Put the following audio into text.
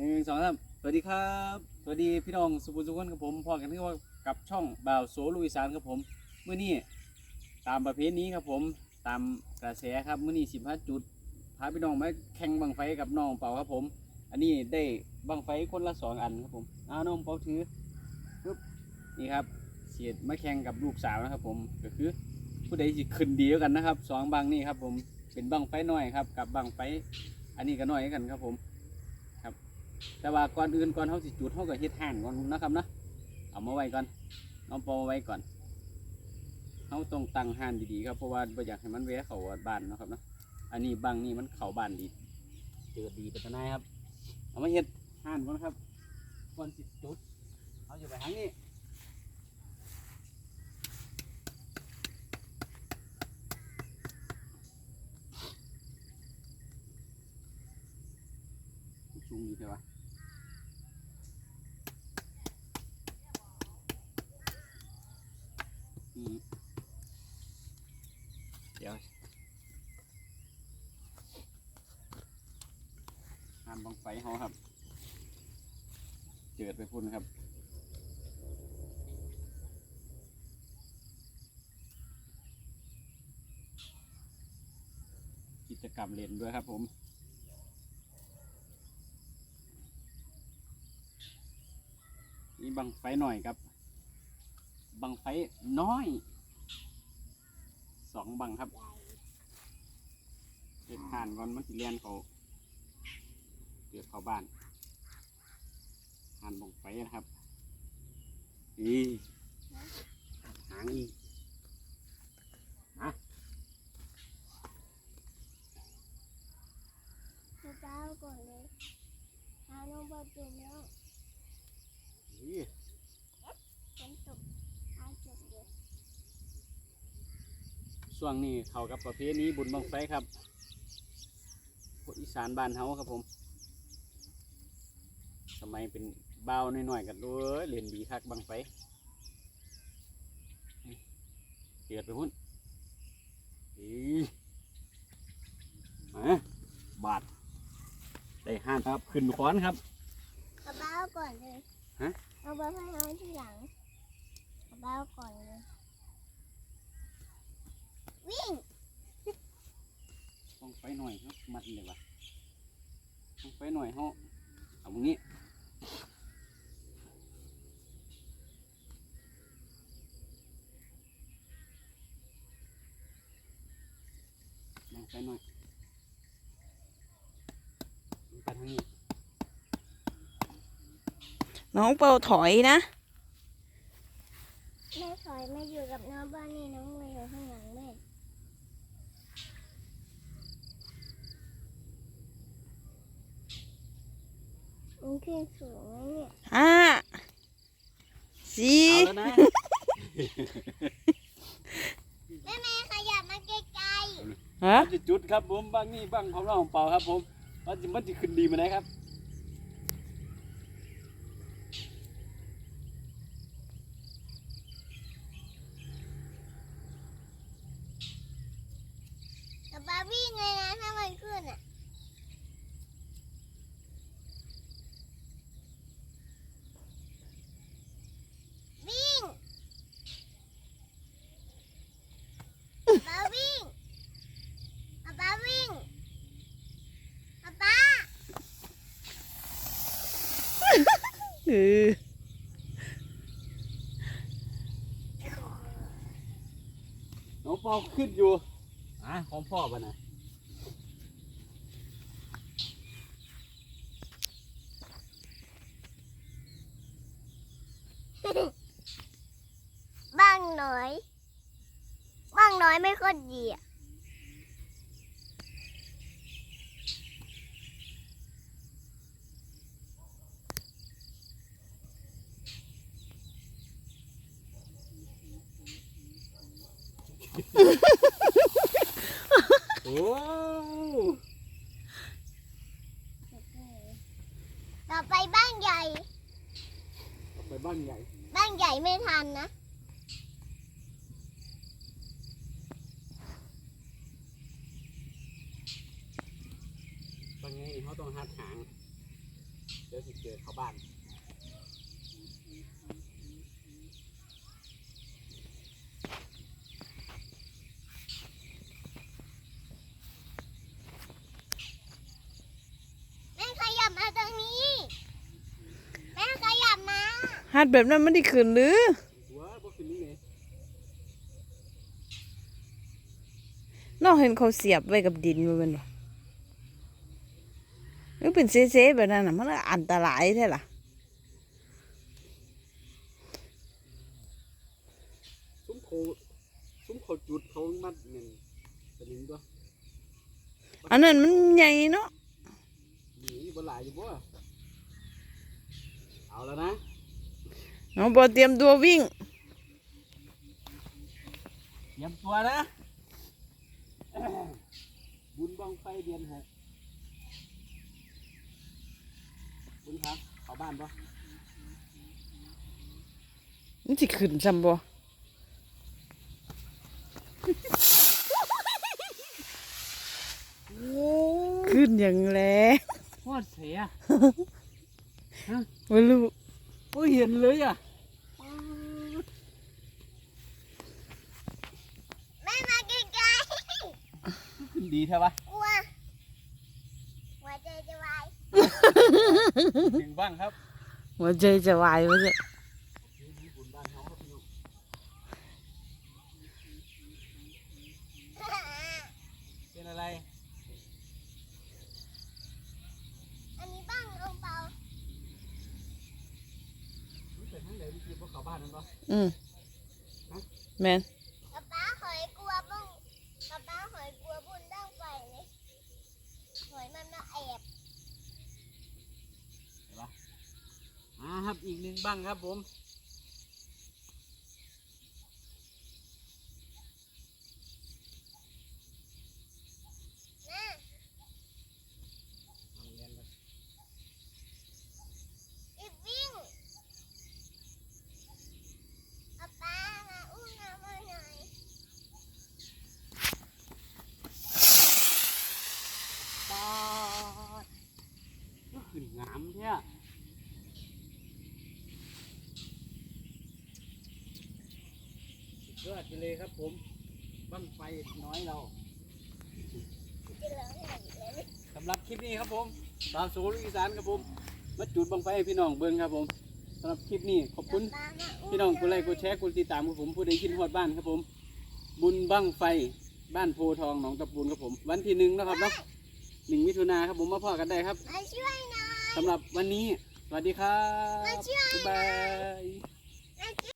หนึ่งสองสามสวัสดีครับ สวัสดีพี่น้องสุภุสุขคนกับผมพอกันที่ว่ากับช่องบ่าวโสลุยสานครับผมเมื่อนี้ตามประเภทนี้ครับผมตามกระแสครับเมื่อนี้สิบห้าจุดพาพี่น้องมาแข่งบังไฟกับน้องเป่าครับผม อันนี้ได้บังไฟคนละสองอันครับผมเอาน้องเป่าถือปึ๊บนี่ครับเสียดมาแข่งกับลูกสาวนะครับผมก็คือผู้ใดสิขึ้นดียวกันนะครับสองบังนี่ครับผมเป็นบังไฟน้อยครับกับบังไฟอันนี้ก็น้อยกันครับผม แต่ว่าก่อนอื่นก่อนเขาสิจุดเขาก็เฮ็ดห่านก่อนนะครับนะเอามาไว้ก่อนเอาปอไว้ก่อนเขาต้องตั้งห่านดีๆครับเพราะว่าบ่อยากให้มันแวะเข้าบ้านเนาะครับเนาะอันนี้บังนี่มันเข้าบ้านดีเจอดีเป็นตะนายครับ เอามาเฮ็ดห่านก่อนครับก่อนสิจุดเอาอยู่ไปทางนี้ สูงอยู่ใช่ปะอืมเดี๋ยวห้ามบังไฟเขาครับ เจิดไปพุ่นครับกิจกรรมเล่นด้วยครับผม นี่บังไฟหน่อยครับ บังไฟน้อย สองบังครับเด็ดผ่านก่อนมันสิเลียนเขาเดือดเขาบ้านผ่านบังไฟนะครับนี่หางอีกพระเจ้าก่อนเลยหาน้องบอลจุ่มแล้ว ช่วงนี้เขากับประเพณีบุญบังไฟครับคนอีสานบ้านเฮาครับผมสมัยเป็นบ่าวน้อยๆกันด้วยเล่นดีคักบังไฟเกิดไปหุ้นอีมาบาดได้ห้านครับ ขึ้นขอนครับกระเบ้าก่อนเลยฮะ เอาไปให้น้องที่หลังกระเบ้าก่อนเลยวิ่งต้องไฟหน่อยครับมัดเลยวะต้องไฟหน่อยเขาเอาตรงนี้ต้องไฟหน่อยไปทางนี้ น้องเปาถอยนะ แม่ถอยมาอยู่กับน้องบ้านนี่น้องมืออยู่ข้างหลังแม่มันขึ้นสูงไหมเนี่ยห้าสี่เอาแล้วนะ แม่แม่ขยับมาใกล้ฮะเราจะจุดครับผมบ้างนี่บ้างของเราของเปล่าครับผมว่าจะมันจะขึ้นดีมาไหนครับ ๆกระเบ้าวิ่งเลยนะถ้ามั นขึ้นอะวิ่งกระเบ้าวิ่งกระเบ้าวิ่งกระเบ้าเออน้องเปาขึ้นอยู่อะของพ่อป่ะนะ บ้างน้อย บ้างน้อยไม่ค่อยดีอะ โอ้ ต่อไปบ้างใหญ่ ไป บ้านใหญ่ บ้างใหญ่ไม่ทันนะบ้านใหญ่นี่เขาต้องหัดหาง เดี๋ยวยวสิเจอเขาบ้าน แม่ขยับมาตรงนี้ แม่ขยับมา หัดแบบนั้นมันได้ขึ้นหรือหัวบ่ขึ้นนี่เลยน้องเห็นเขาเสียบไว้กับดินมาเป็นบ่มันเป็นเซๆแบบนั้นน่ะมันอันตรายแท้ล่ะซุ้มโคซุ้มเขาจุดเขามัดเงินเป็นหนึ่งตัวอันนั้นมันใหญ่เนาะหนีบนหลายอยู่บ่เอาแล้วนะ น้องบอเตรียมตัววิ่ง เตรียมตัวนะ บุญบังไฟเดือนหกบุญครับเข้าบ้านปะมันสิขึ้นซ้ำบ่โอ้ขึ้นอย่างแรงโคตรเสียบ่รู้โอ้ยเห็นเลยอะ แม่มาใกล้ ขึ้นดีใช่ปะๆกลัวหัวใจจะวายถึงบ้างครับหัวใจจะวายว่าจะบุญบ้านเขาครับพี่น้องเป็นอะไร อันนี้บ้างลงเปล่ามันเป็นทั้งไหนวิธีพวกเขาบ้านนั่นปะอืมแมน ป๊าป๊าหอยกลัวบุ้งป๊าป๊าหอยกลัวบุญดั้งไฟเลยหอยมันมาแอบ อ่า ครับอีกหนึ่งบ้างครับผม นะ เอาเรียนไป อีกวิ่งป๊าป๊ามาอุ้มน้ำมาหน่อย ปาดก็ขึ้นงามเท่ยสุด ยอดไปเลยครับผมบ้างไฟน้อยเราจะร้องไห้อีกแล้วสำหรับคลิปนี้ครับผมบาวโซลูกอีสานครับผม มาจุดบังไฟให้พี่น้องเบิ้งครับผมสำหรับคลิปนี้ขอบคุณป๊ามาอุ้มพี่น้องกดไลค์กดแชร์กดติดตามครับผมผู้ใดคิดฮอดบ้านครับผม บุญบั้งไฟบ้านโพทองหนองตะปูนครับผม วันที่หนึ่งนะครับเนาะหนึ่งมิถุนาครับผมมาพอกันได้ครับมาช่วยหน่อยสำหรับวันนี้ สวัสดีครับมาช่วยบ๊ายบาย